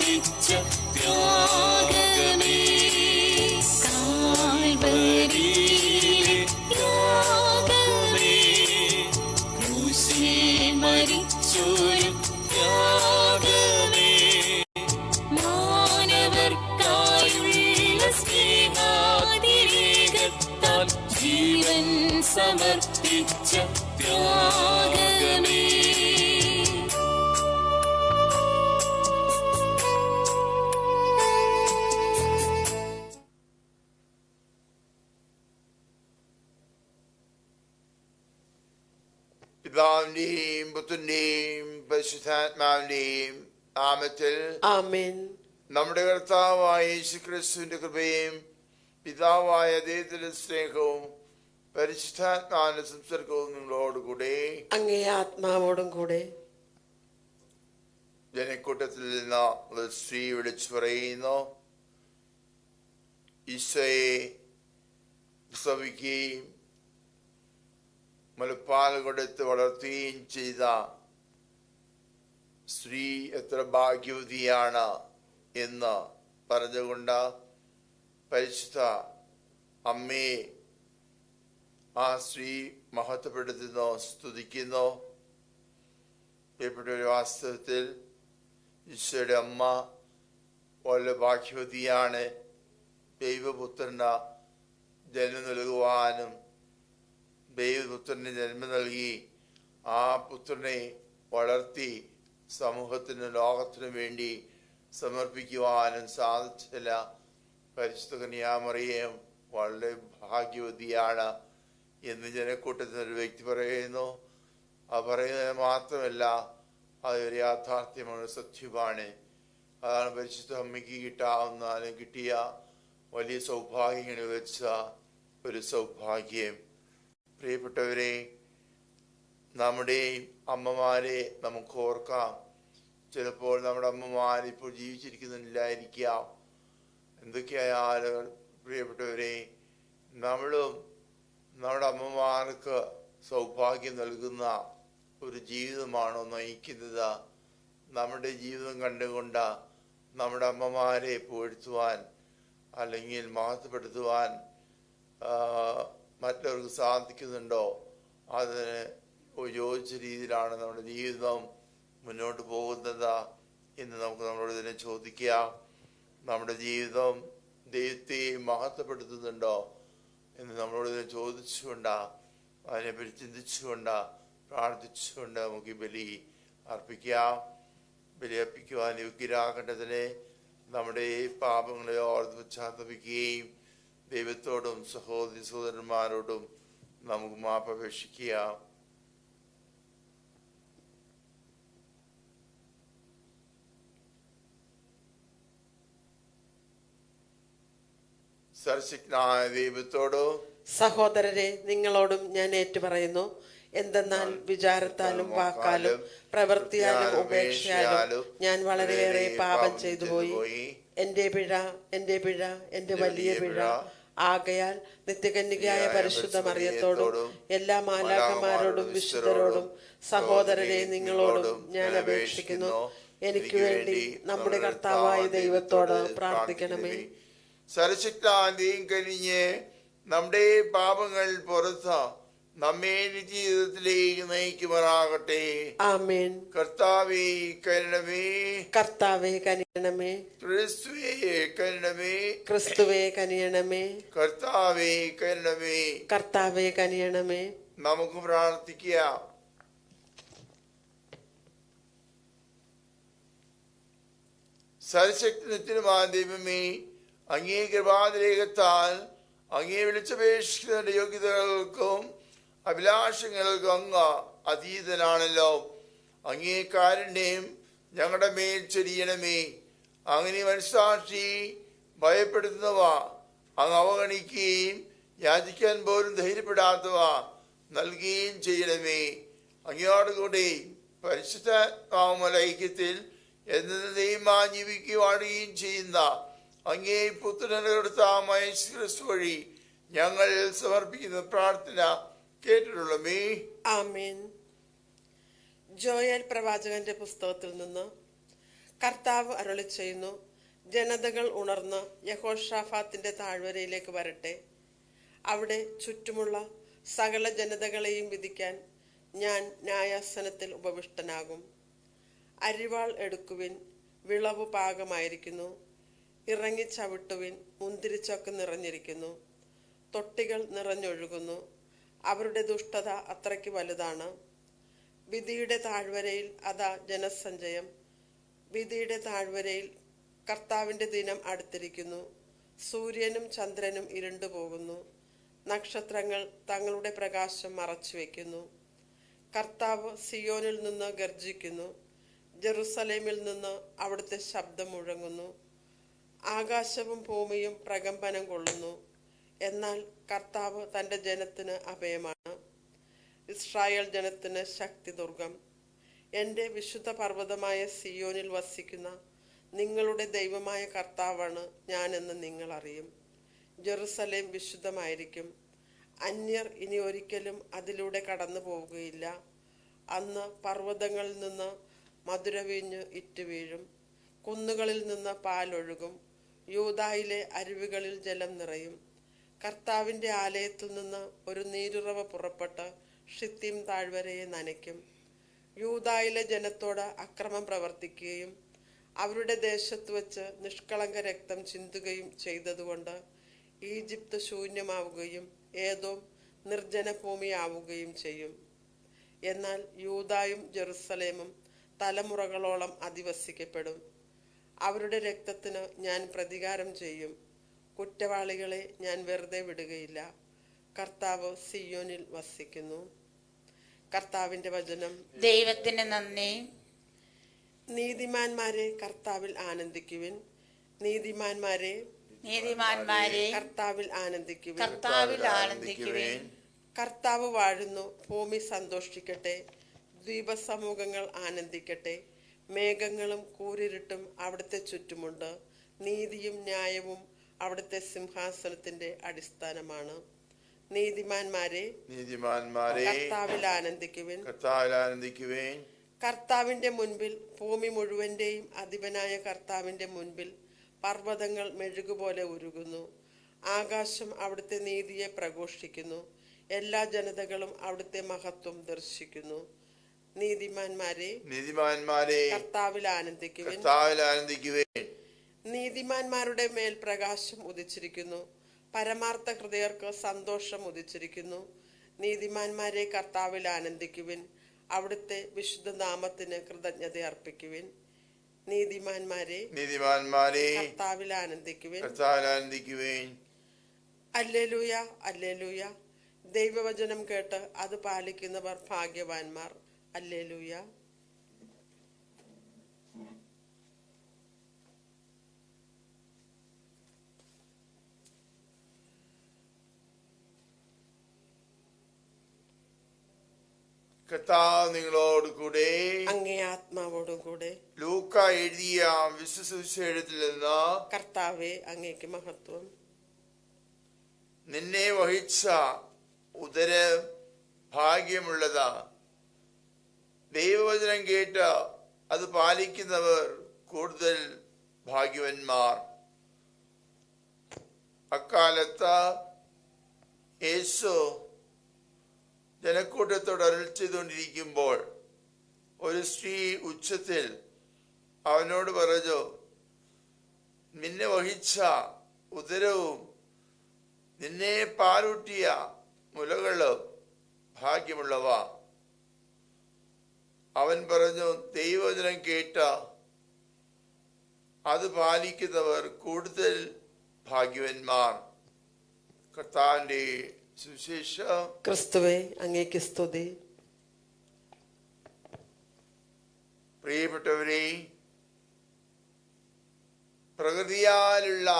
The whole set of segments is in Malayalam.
സമർപ്പിച്ച ത്യാഗമേ കാൽവരിയിലെ ത്യാഗമേ ക്രൂശിൽ മരിച്ചൊരു ത്യാഗമേ മാനവർക്കായുള്ള സ്നേഹാതിരേകത്താൽ ജീവൻ സമർപ്പിച്ച ത്യാഗമേ പുത്രന്റെയും പരിശുദ്ധാത്മാവിന്റെയും നാമത്തിൽ ആമേൻ. നമ്മുടെ കർത്താവായ യേശുക്രിസ്തുവിന്റെ കൃപയും പിതാവായ ദൈവത്തിന്റെ സ്നേഹവും പരിശുദ്ധാത്മാവിന്റെ സംസർഗവും നിങ്ങളോടുകൂടെ അങ്ങേ ആത്മാവോടും കൂടെ. ജനക്കൂട്ടത്തിൽ നിന്ന് സ്ത്രീ വിളിച്ചു പറയുന്നു ഈശോയെ പ്രസവിക്കുകയും കൊടുത്ത് വളർത്തുകയും ചെയ്ത സ്ത്രീ എത്ര ഭാഗ്യവതിയാണ് എന്ന് പറഞ്ഞുകൊണ്ട് പരിശുദ്ധ അമ്മയെ ആ സ്ത്രീ മഹത്വപ്പെടുത്തുന്നു സ്തുതിക്കുന്നു. ഒരു വാസ്തവത്തിൽ ഈശോയുടെ അമ്മ വളരെ ഭാഗ്യവതിയാണ്. ദൈവപുത്രന് ജന്മം നൽകുവാനും ദൈവപുത്രന് ജന്മം നൽകി ആ പുത്രനെ വളർത്തി സമൂഹത്തിനും ലോകത്തിനും വേണ്ടി സമർപ്പിക്കുവാനും സാധിച്ചില്ല പരിശുദ്ധ കന്യാമറിയം വളരെ ഭാഗ്യവതിയാണ് എന്ന് ജനക്കൂട്ടത്തിൽ ഒരു വ്യക്തി പറയുന്നു. ആ പറയുന്നത് മാത്രമല്ല അതൊരു യാഥാർത്ഥ്യമാണ് സത്യമാണ്. അതാണ് പരിശുദ്ധ അമ്മയ്ക്ക് കിട്ടാവുന്ന കിട്ടിയ വലിയ സൗഭാഗ്യങ്ങൾ വെച്ച ഒരു സൗഭാഗ്യം. പ്രിയപ്പെട്ടവരെ നമ്മുടെ അമ്മമാരെ നമുക്ക് ഓർക്കാം. ചിലപ്പോൾ നമ്മുടെ അമ്മമാർ ഇപ്പോൾ ജീവിച്ചിരിക്കുന്നില്ലായിരിക്കാം. എന്തൊക്കെയായാലും പ്രിയപ്പെട്ടവരെ നമ്മളും നമ്മുടെ അമ്മമാർക്ക് സൗഭാഗ്യം നൽകുന്ന ഒരു ജീവിതമാണോ നയിക്കുന്നത്? നമ്മുടെ ജീവിതം കണ്ടുകൊണ്ട് നമ്മുടെ അമ്മമാരെ പുകഴ്ത്തുവാൻ അല്ലെങ്കിൽ മഹത്വപ്പെടുത്തുവാൻ മറ്റവർക്ക് സാധിക്കുന്നുണ്ടോ അതിന് യോജിച്ച രീതിയിലാണ് നമ്മുടെ ജീവിതം മുന്നോട്ട് പോകുന്നത് എന്ന് നമുക്ക് നമ്മളോട് ഇതിനെ ചോദിക്കാം നമ്മുടെ ജീവിതം ദൈവത്തെ മഹത്വപ്പെടുത്തുന്നുണ്ടോ എന്ന് നമ്മളോട് ഇതിനെ ചോദിച്ചുകൊണ്ടാ അതിനെപ്പറ്റി ചിന്തിച്ചുകൊണ്ട് പ്രാർത്ഥിച്ചുകൊണ്ട് നമുക്ക് ബലി അർപ്പിക്കാം ബലി അർപ്പിക്കുവാൻ യോഗ്യരാകേണ്ടതിനെ നമ്മുടെ പാപങ്ങളെ ഓർത്ത് പശ്ചാത്തപിക്കുകയും ദൈവത്തോടും സഹോദരി സഹോദരന്മാരോടും നമുക്ക് മാപ്പപേക്ഷിക്കുക സർശക്തനായ ദൈവത്തോടോ സഹോദരരെ നിങ്ങളോടും ഞാൻ ഏറ്റുപറയുന്നു. എന്തെന്നാൽ വിചാരത്താലും വാക്കാലും പ്രവൃത്തിയാലും ഉപേക്ഷയാലും ഞാൻ വളരെയേറെ പാപം ചെയ്തു പോയി. എന്റെ പിഴ എന്റെ പിഴ എന്റെ വലിയ പിഴ. ആകയാൽ നിത്യകന്യകയായ പരിശുദ്ധ മറിയത്തോടും എല്ലാ മാലാഖമാരോടും വിശുദ്ധരോടും സഹോദരരെ നിങ്ങളോടും ഞാൻ അപേക്ഷിക്കുന്നു. എനിക്ക് വേണ്ടി നമ്മുടെ കർത്താവായ ദൈവത്തോട് പ്രാർത്ഥിക്കണമേ. സരശക്താന്തിയും കഴിഞ്ഞ് നമ്മുടെ പാപങ്ങൾ പുറത്ത് നമ്മെ ജീവിതത്തിലേക്ക് നയിക്കുമാറാകട്ടെ. ആമേൻ. കർത്താവേ കരുണമേ. കർത്താവേ കനിയണമേ ക്രിസ്തുവേ കരുണമേ. ക്രിസ്തുവേ കനിയണമേ കർത്താവേ കരുണമേ. കർത്താവേ കനിയണമേ നമുക്ക് പ്രാർത്ഥിക്കാം. സരശക്തിനുമായ ദൈവമേ അങ്ങേ കൃപാതിരേഖത്താൽ അങ്ങേ വിളിച്ചപേക്ഷിക്കുന്ന യോഗ്യതകൾക്കും അഭിലാഷങ്ങൾക്കും അങ്ങ് അതീതനാണല്ലോ. അങ്ങേ ഞങ്ങളുടെ മേൽ ചൊരിയണമേ. അങ്ങനെ മനസ്സാക്ഷി ഭയപ്പെടുത്തുന്നവ അങ്ങ് അവഗണിക്കുകയും യാചിക്കാൻ പോലും ധൈര്യപ്പെടാത്തവ നൽകുകയും ചെയ്യണമേ. അങ്ങയോടുകൂടി പരിശുദ്ധ ഐക്യത്തിൽ എന്നതെയും ജീവിക്കുവാടുകയും ചെയ്യുന്ന അങ്ങേ പുത്രനെടുത്ത ക്രിസ്തു വഴി ഞങ്ങൾ സമർപ്പിക്കുന്ന പ്രാർത്ഥന കേട്ടിട്ടുള്ളമേ ആമീൻ. ജോയൽ പ്രവാചകന്റെ പുസ്തകത്തിൽ നിന്ന് കർത്താവ് അരുളി ചെയ്യുന്നു ജനതകൾ ഉണർന്ന് യഹോഷാഫാത്തിന്റെ താഴ്വരയിലേക്ക് വരട്ടെ. അവിടെ ചുറ്റുമുള്ള സകല ജനതകളെയും വിധിക്കാൻ ഞാൻ ന്യായാസനത്തിൽ ഉപവിഷ്ടനാകും. അരിവാൾ എടുക്കുവിൻ വിളവ് പാകമായിരിക്കുന്നു. ഇറങ്ങി ചവിട്ടുവിൻ മുന്തിരിച്ചൊക്കെ നിറഞ്ഞിരിക്കുന്നു. തൊട്ടികൾ നിറഞ്ഞൊഴുകുന്നു. അവരുടെ ദുഷ്ടത അത്രയ്ക്ക് വലുതാണ്. വിധിയുടെ താഴ്വരയിൽ അതാ ജനസഞ്ചയം. വിധിയുടെ താഴ്വരയിൽ കർത്താവിന്റെ ദിനം അടുത്തിരിക്കുന്നു. സൂര്യനും ചന്ദ്രനും ഇരുണ്ടു പോകുന്നു. നക്ഷത്രങ്ങൾ തങ്ങളുടെ പ്രകാശം മറച്ചു വയ്ക്കുന്നു കർത്താവ് സിയോനിൽ നിന്ന് ഗർജിക്കുന്നു. ജെറുസലേമിൽ നിന്ന് അവിടുത്തെ ശബ്ദം മുഴങ്ങുന്നു. ആകാശവും ഭൂമിയും പ്രകമ്പനം കൊള്ളുന്നു. എന്നാൽ കർത്താവ് തന്റെ ജനത്തിന് അഭയമാണ്. ഇസ്രായേൽ ജനത്തിന് ശക്തി ദുർഗം. എന്റെ വിശുദ്ധ പർവതമായ സിയോനിൽ വസിക്കുന്ന നിങ്ങളുടെ ദൈവമായ കർത്താവാണ് ഞാനെന്ന് നിങ്ങൾ അറിയും. ജെറുസലേം വിശുദ്ധമായിരിക്കും. അന്യർ ഇനി ഒരിക്കലും അതിലൂടെ കടന്നു പോവുകയില്ല. അന്ന് പർവതങ്ങളിൽ നിന്ന് മധുരവീഞ്ഞ് ഇറ്റുവീഴും കുന്നുകളിൽ നിന്ന് പാലൊഴുകും. യൂതായിലെ അരുവികളിൽ ജലം നിറയും. കർത്താവിന്റെ ആലയത്തിൽ നിന്ന് ഒരു നീരുറവ പുറപ്പെട്ട് ഷിത്തിം താഴ്വരയെ നനയ്ക്കും. യൂതായിലെ ജനത്തോട് അക്രമം പ്രവർത്തിക്കുകയും അവരുടെ ദേശത്ത് വച്ച് നിഷ്കളങ്ക രക്തം ചിന്തുകയും ചെയ്തതുകൊണ്ട് ഈജിപ്ത് ശൂന്യമാവുകയും ഏതോ നിർജന ഭൂമിയാവുകയും ചെയ്യും. എന്നാൽ യൂതായും ജെറുസലേമും തലമുറകളോളം അധിവസിക്കപ്പെടും. അവരുടെ രക്തത്തിന് ഞാൻ പ്രതികാരം ചെയ്യും. കുറ്റവാളികളെ ഞാൻ വെറുതെ വിടുകയില്ല. കർത്താവ് സിയോനിൽ വസിക്കുന്നു. കർത്താവിന്റെ വചനം. ദൈവത്തിന് നന്ദി. നീതിമാന്മാരെ കർത്താവിൽ ആനന്ദിക്കുവിൻ. നീതിമാന്മാരെ നീതിമാന്മാരെ കർത്താവിൽ ആനന്ദിക്കുവിൻ. കർത്താവിൽ ആനന്ദിക്കുവിൻ. കർത്താവ് വാഴുന്നു. ഭൂമി സന്തോഷിക്കട്ടെ. ദ്വീപസമൂഹങ്ങൾ ആനന്ദിക്കട്ടെ. മേഘങ്ങളും കൂരിരുട്ടും അവിടുത്തെ ചുറ്റുമുണ്ട്. നീതിയും ന്യായവും അവിടുത്തെ സിംഹാസനത്തിന്റെ അടിസ്ഥാനമാണ്. നീതിമാന്മാരെ നീതിമാന്മാരെ കർത്താവിൽ ആനന്ദിക്കുവിൻ. കർത്താവിൽ ആനന്ദിക്കുവേൻ. കർത്താവിന്റെ മുൻപിൽ ഭൂമി മുഴുവന്റെയും അധിപനായ കർത്താവിന്റെ മുൻപിൽ പർവതങ്ങൾ മെഴുകുപോലെ ഉരുകുന്നു. ആകാശം അവിടുത്തെ നീതിയെ പ്രഘോഷിക്കുന്നു. എല്ലാ ജനതകളും അവിടുത്തെ മഹത്വം ദർശിക്കുന്നു. നീതിമാന്മാരെ നീതിമാന്മാരെ കർത്താവിൽ ആനന്ദിക്കുവിൻ. കർത്താവിൽ ആനന്ദിക്കുവേൻ. നീതിമാന്മാരുടെ മേൽ പ്രകാശം ഉദിച്ചിരിക്കുന്നു. പരമാർത്ഥ ഹൃദയർക്ക് സന്തോഷം ഉദിച്ചിരിക്കുന്നു. നീതിമാന്മാരെ കർത്താവിൽ ആനന്ദിക്കുവിൻ. അവിടുത്തെ വിശുദ്ധ നാമത്തിന് കൃതജ്ഞത അർപ്പിക്കുവിൻ. നീതിമാന്മാരെ നീതിമാന്മാരെ കർത്താവിൽ ആനന്ദിക്കുവിൻ. കർത്താവിൽ ആനന്ദിക്കുവേൻ. Alleluia alleluia. ദൈവവചനം കേട്ട് അത് പാലിക്കുന്നവർ ഭാഗ്യവാന്മാർ. അല്ലേലൂയ. കർത്താവ് നിങ്ങളോട് കൂടെ. അങ്ങേ ആത്മാവോടും കൂടെ. ലൂക്ക എഴുതിയ വിശ്വസുവിശേഷത്തിൽ നിന്ന് കർത്താവെ അങ്ങേക്ക് മഹത്വം. നിന്നെ വഹിച്ച ഉദര ഭാഗ്യമുള്ളതാ. ദൈവവചനം കേട്ട് അത് പാലിക്കുന്നവർ കൂടുതൽ ഭാഗ്യവന്മാർ. അക്കാലത്ത് യേശു ജനക്കൂട്ടത്തോട് അരുൾ ചെയ്തുകൊണ്ടിരിക്കുമ്പോൾ ഒരു സ്ത്രീ ഉച്ചത്തിൽ അവനോട് പറഞ്ഞു നിന്നെ വഹിച്ച ഉദരവും നിന്നെ പാലൂട്ടിയ മുലകളും ഭാഗ്യമുള്ളവ. അവൻ പറഞ്ഞു ദൈവവചനം കേട്ട അത് പാലിക്കുന്നവർ കൂടുതൽ ഭാഗ്യവന്മാർ. കർത്താവിന്റെ സുവിശേഷം. ക്രിസ്തുവെ അങ്ങേക്ക് സ്തുതി. പ്രിയപ്പെട്ടവരെ പ്രകൃതിയാലുള്ള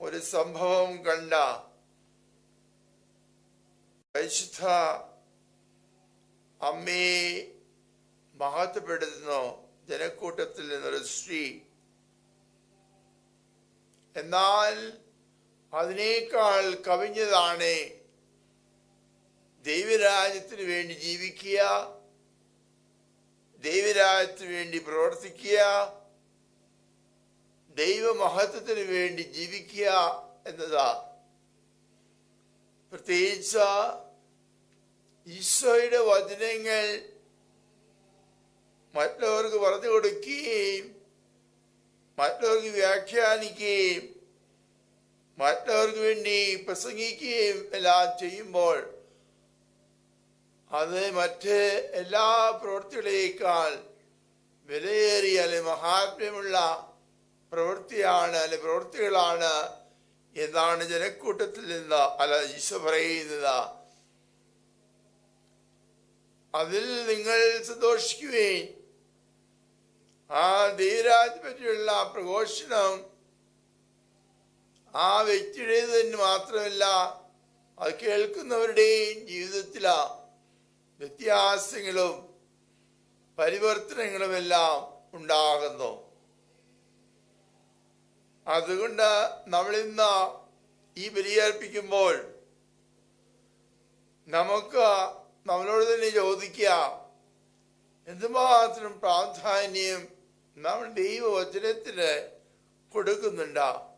ഒരു സംഭവം കണ്ട പരിശുദ്ധ അമ്മയെ മഹത്വപ്പെടുത്തുന്നു ജനക്കൂട്ടത്തിൽ നിന്നൊരു സ്ത്രീ. എന്നാൽ അതിനേക്കാൾ കവിഞ്ഞതാണ് ദൈവരാജ്യത്തിന് വേണ്ടി ജീവിക്കുക ദൈവരാജ്യത്തിന് വേണ്ടി പ്രവർത്തിക്കുക ദൈവമഹത്വത്തിന് വേണ്ടി ജീവിക്കുക എന്നതാ. പ്രത്യേകിച്ച് ഈശോയുടെ വചനങ്ങൾ മറ്റുള്ളവർക്ക് പറഞ്ഞു കൊടുക്കുകയും മറ്റുള്ളവർക്ക് വ്യാഖ്യാനിക്കുകയും മറ്റുള്ളവർക്ക് വേണ്ടി പ്രസംഗിക്കുകയും എല്ലാം ചെയ്യുമ്പോൾ അത് മറ്റ് എല്ലാ പ്രവൃത്തികളേക്കാൾ വിലയേറിയ അല്ലെ മഹാത്മ്യമുള്ള പ്രവൃത്തിയാണ് അല്ലെ പ്രവൃത്തികളാണ് എന്നാണ് ജനക്കൂട്ടത്തിൽ നിന്ന് അല്ല ഈശോ പറയുന്നത്. അതിൽ നിങ്ങൾ സന്തോഷിക്കുകയും ആ ധീരാജ് പറ്റിയുള്ള പ്രഘോഷണം ആ വ്യക്തിയുടേത് തന്നെ മാത്രമല്ല അത് കേൾക്കുന്നവരുടെയും ജീവിതത്തിലാ വ്യത്യാസങ്ങളും പരിവർത്തനങ്ങളുമെല്ലാം ഉണ്ടാകുന്നു. അതുകൊണ്ട് നമ്മൾ ഇന്ന് ഈ ബലിയർപ്പിക്കുമ്പോൾ നമുക്ക് നമ്മളോട് തന്നെ ചോദിക്കുക എന്തുമാത്രം പ്രാധാന്യം നമ്മൾ ദൈവവചനത്തിന് കൊടുക്കുന്നുണ്ട്?